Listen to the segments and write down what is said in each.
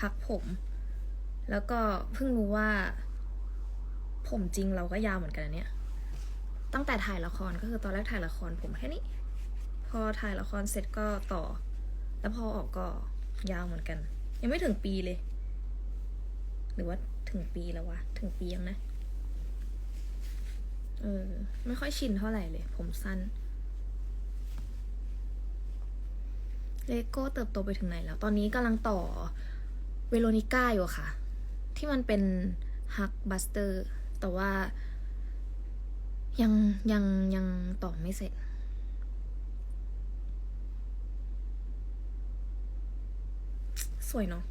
พักผม แล้วก็เพิ่งรู้ว่า ผมจริงเราก็ยาวเหมือนกันเนี่ย ตั้งแต่ถ่ายละครก็คือตอนแรกถ่ายละครผมแค่นี้ พอถ่ายละครเสร็จก็ต่อ แล้วพอออกก็ยาวเหมือนกัน ยังไม่ถึงปีเลย หรือว่าถึงปีแล้ววะ ถึงปียังนะเออไม่ค่อยชินเท่าไหร่เลย ผมสั้น เลโก้เติบโตไปถึงไหนแล้ว ตอนนี้กำลังต่อ เวโรนิก้าอยู่ค่ะ ที่มันเป็นฮักบัสเตอร์ แต่ว่า ยังยังยังต่อไม่เสร็จ สวยเนาะ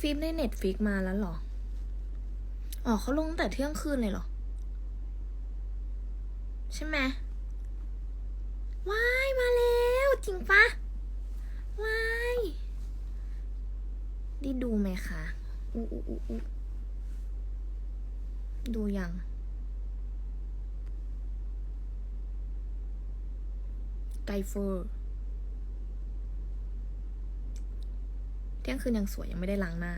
ฟิล์มได้เน็ตฟิกมาแล้วหรอ อ๋อเขาลงตั้งแต่เที่ยงคืนเลยเหรอ ใช่ไหมว้ายมาแล้วจริงปะว้ายได้ดูไหมคะอู้อู้อู้อู้ดูยัง ไกเฟอร์เที่ยงคืนยังสวยยังไม่ได้ล้างหน้า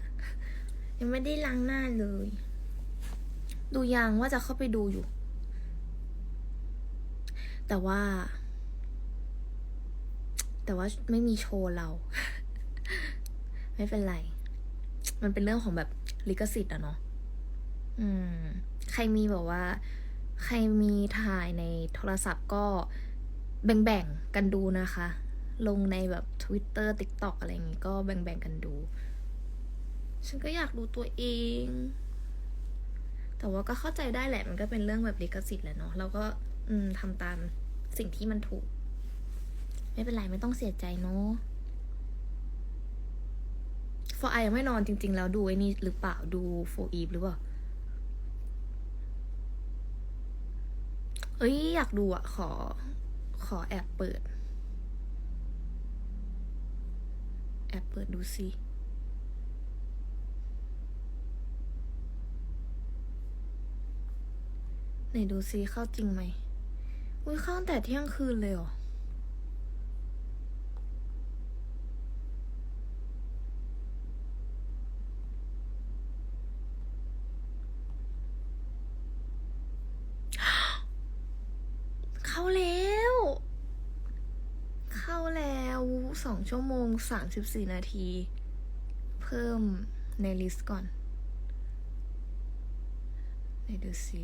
ยังไม่ได้ล้างหน้าเลย ดูยังว่าจะเข้าไปดูอยู่ แต่ว่า แต่ว่าไม่มีโชว์เรา ไม่เป็นไร มันเป็นเรื่องของแบบลิขสิทธิ์อะเนาะอืม ใครมีแบบว่า ใครมีถ่ายในโทรศัพท์ก็แบ่งๆกันดูนะคะ ลงในแบบ Twitter TikTok อะไรอย่างงี้ก็แบ่งๆกันดู ฉันก็อยากดูตัวเอง แต่ว่าก็เข้าใจได้แหละมันก็เป็นเรื่องแบบลิขสิทธิ์แหละเนาะเราก็อืมทำตามสิ่งที่มันถูก ไม่เป็นไรไม่ต้องเสียใจเนาะฟอไอยังไม่นอนจริง ๆ แล้วดูไอ้นี่หรือเปล่าดูโฟอีฟหรือเปล่าเอ้ยอยากดูอะ ขอ ขอแอบเปิด แอบเปิดดูสิ ไหนดูซิเข้าจริงไหม อุ้ยเข้าตั้งแต่เที่ยงคืนเลยเหรอ เข้าแล้ว เข้าแล้วสองชั่วโมงสามสิบสี่นาที เพิ่มในลิสต์ก่อนไหนดูสิ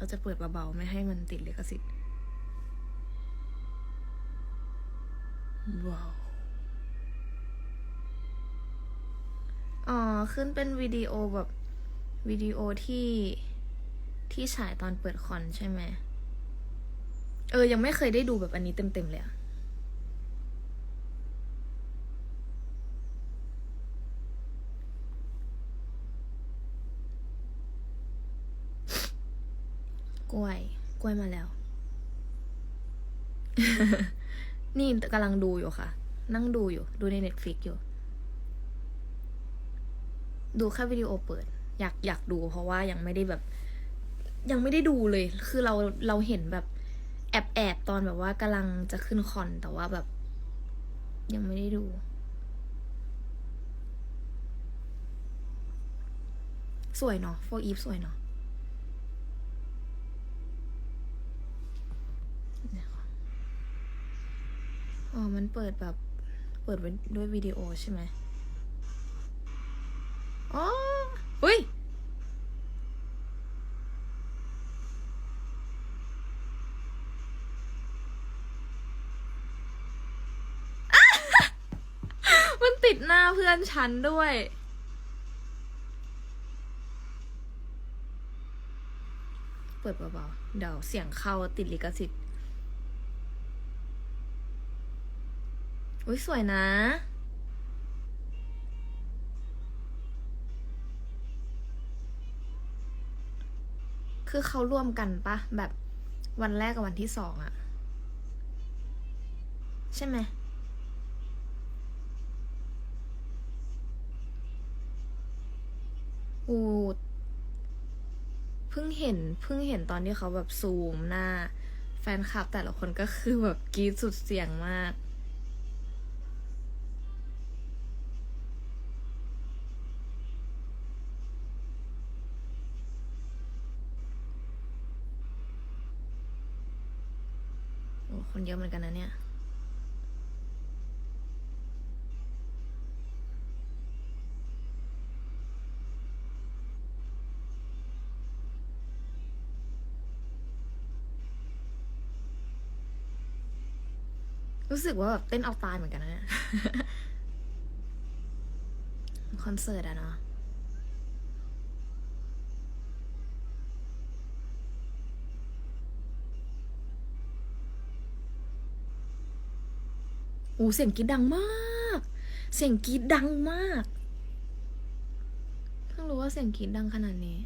เราจะเปิดเบาๆ ไม่ให้มันติดลิขสิทธิ์ว้าวอ๋อ ขึ้นเป็นวิดีโอแบบ วิดีโอที่ที่ฉายตอนเปิดคอนใช่ไหม เออ ยังไม่เคยได้ดูแบบอันนี้เต็มๆเลยอะ กล้วย กล้วยมาแล้ว นี่กำลังดูอยู่ค่ะ นั่งดูอยู่ ดูในเน็ตฟิกอยู่ ดูแค่วิดีโอเปิด อยากอยากดู เพราะว่ายังไม่ได้แบบ ยังไม่ได้ดูเลย คือเราเราเห็นแบบแอบแอบตอนแบบว่ากำลังจะขึ้นคอนแต่ว่าแบบ ยังไม่ได้ดู สวยเนาะโฟอีฟสวยเนาะ อ๋อ มันเปิดแบบ เปิดด้วยวิดีโอใช่ไหมอ๋อเฮ้ย มันติดหน้าเพื่อนฉันด้วยเปิดเบาๆ เดี๋ยวเสียงเข้าติดลิขสิทธิ์ อุ้ยสวยนะคือเขาร่วมกันปะแบบวันแรกกับวันที่สองอะใช่ไหมอูเพิ่งเห็นเพิ่งเห็นตอนที่เขาแบบซูมหน้า แฟนคลับแต่ละคนก็คือแบบกรี๊ดสุดเสียงมาก คนเยอะเหมือนกันนะเนี่ยรู้สึกว่าแบบเต้นเอาตายเหมือนกันนะเนี่ยคอนเสิร์ตอะเนาะ อ้เสียงกรีดดังมาก เสียงกรีดดังมาก เพิ่งรู้ว่าเสียงกรีดดังขนาดนี้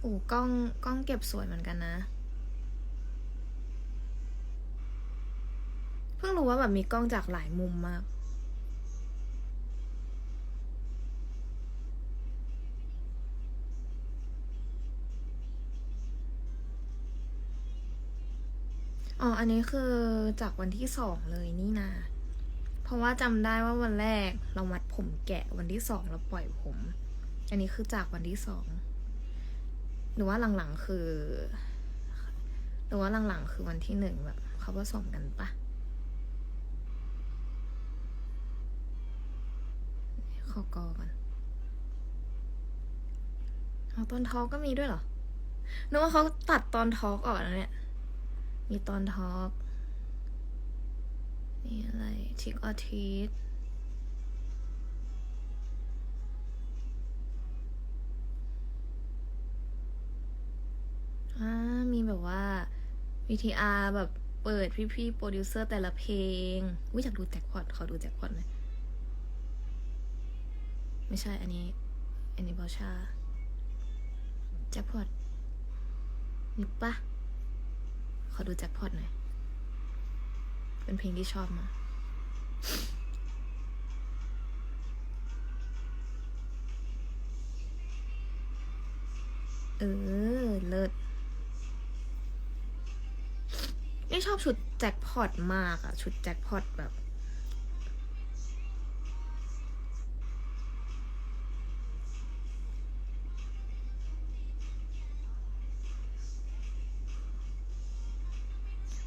โอ้กล้องกล้องเก็บสวยเหมือนกันนะ เพิ่งรู้ว่าแบบมีกล้องจากหลายมุมมาก อ๋อ อันนี้คือจากวันที่สองเลยนี่นาเพราะว่าจำได้ว่าวันแรกเรามัดผมแกะวันที่สองเราปล่อยผม อันนี้คือจากวันที่สอง หรือว่าหลังๆคือ หรือว่าหลังๆคือวันที่หนึ่งแบบเขาผสมกันปะขอกอกันเอาตอนท้อก็มีด้วยเหรอนึกว่าเขาตัดตอนท้อกออกแล้วเนี่ย มีตอนทอล์กนี่อะไรทิกออทีสอ่ามีแบบว่า VTR แบบเปิดพี่ๆโปรดิวเซอร์แต่ละเพลงวิอยากดูแจ็คพอตขาดูแจ็คพอตไหมไม่ใช่อันนี้ อันนี้บอชาแจ็คพอตมีปะ อดูแจ็คพอตหน่อย เป็นเพลงที่ชอบมากเออ เลิศนี่ชอบชุดแจ็คพอตมากอะชุดแจ็คพอตแบบ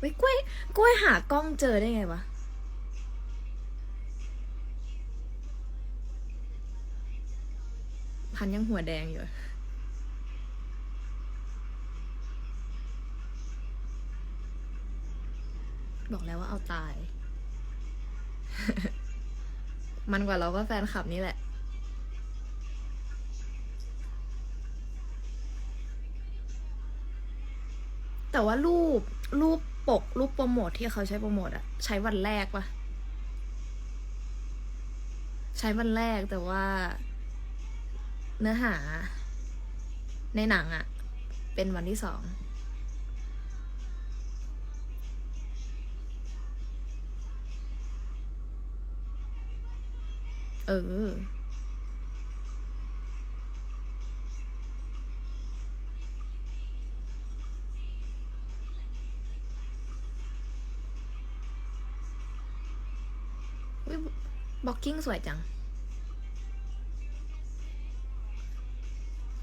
เว้ยกล้วยกล้วยหากล้องเจอได้ไงวะพันยังหัวแดงอยู่บอกแล้วว่าเอาตาย มันกว่าเราก็แฟนคลับนี่แหละ แต่ว่ารูปรูป ปกรูปโปรโมทที่เขาใช้โปรโมทอะใช้วันแรกปะใช้วันแรกแต่ว่า เนื้อหา ในหนังอะเป็นวันที่สองเออ บล็อกกิ้งสวยจัง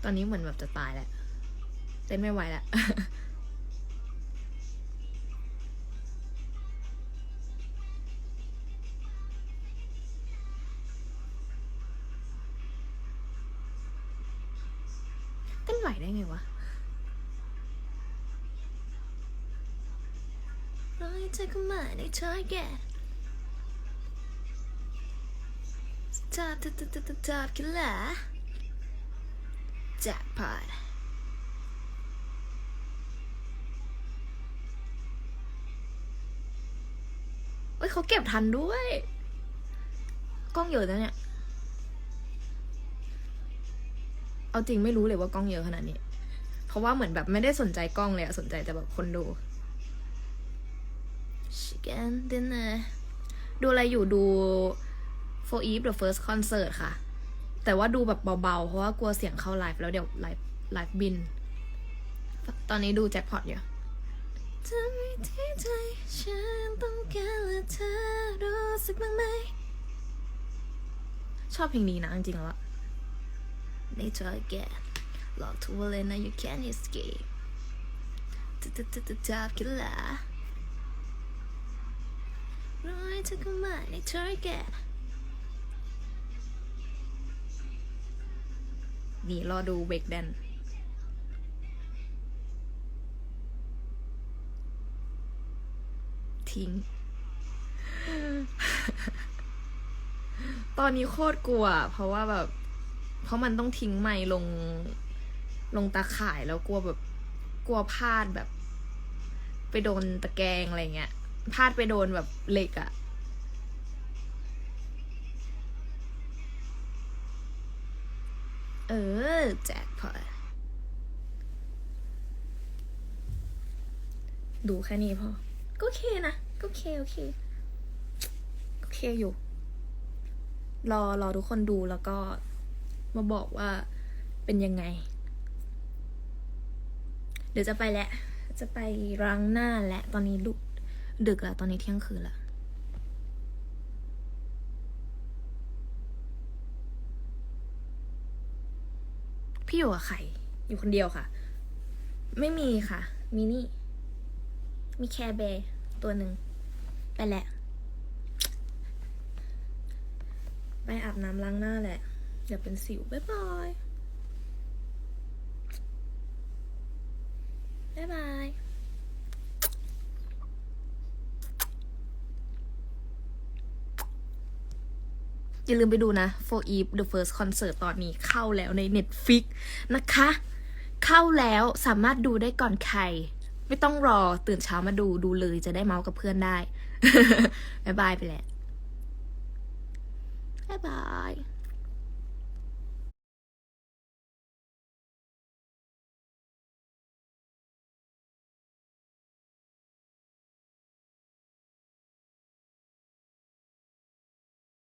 ตอนนี้เหมือนแบบจะตายแล้วเต้นไม่ไหวแล้วเต้นไหวได้ไงวะร้อยใจเข้ามาในใจแก Top, top, top, top, top, top killer. Jackpot. เฮ้ยเขาเก็บทันด้วย กล้องเยอะนะเนี่ย เอาจริงไม่รู้เลยว่ากล้องเยอะขนาดนี้ เพราะว่าเหมือนแบบไม่ได้สนใจกล้องเลยอะสนใจแต่แบบคนดูชิ again dinner ดูอะไรอยู่ดู for Eve the first concert ค่ะ แต่ว่าดูแบบเบาๆ เพราะว่ากลัวเสียงเข้าไลฟ์แล้วเดี๋ยวไลฟ์ไลฟ์บิน ตอนนี้ดูแจ็คพอตอยู่จะมีที่ใจฉันต้องการและเธอรู้สึกบ้างไหม ชอบเพลงนี้นะจริงๆแล้วอะในเธอแกหลอกทุกวันเลยนะ you can't escape ตึ๊ดตึ๊ดตึ๊ดตึ๊ดจับกินละร้อยเธอก็มาใน นี่รอดูเบรกแดนทิ้ง ตอนนี้โคตรกลัว เพราะว่าแบบ เพราะมันต้องทิ้งไม้ลงลงตาข่ายแล้วกลัวแบบกลัวพลาดแบบ ไปโดนตะแกรงอะไรเงี้ยพลาดไปโดนแบบเหล็กอะ เออ แจ็คพอตดูแค่นี้พอ ก็โอเคนะ ก็โอเค โอเค โอเคอยู่ รอ รอทุกคนดูแล้วก็มาบอกว่าเป็นยังไง เดี๋ยวจะไปแล้ว จะไปล้างหน้าและ ตอนนี้ดุดึกแล้ว ตอนนี้เที่ยงคืนแล้ว พี่อยู่กับใคร อยู่คนเดียวค่ะ ไม่มีค่ะ มีนี่ มีแคร์เบร์ตัวหนึ่ง ไปแหละ ไปอาบน้ำล้างหน้าแหละ อย่าเป็นสิว บ๊ายบาย บ๊ายบาย อย่าลืมไปดูนะ For Eve The First Concert ตอนนี้เข้าแล้วใน Netflix นะคะ เข้าแล้วสามารถดูได้ก่อนใคร ไม่ต้องรอตื่นเช้ามาดูดูเลยจะได้เมาส์กับเพื่อนได้ บ๊ายบายไปแหละบ๊ายบาย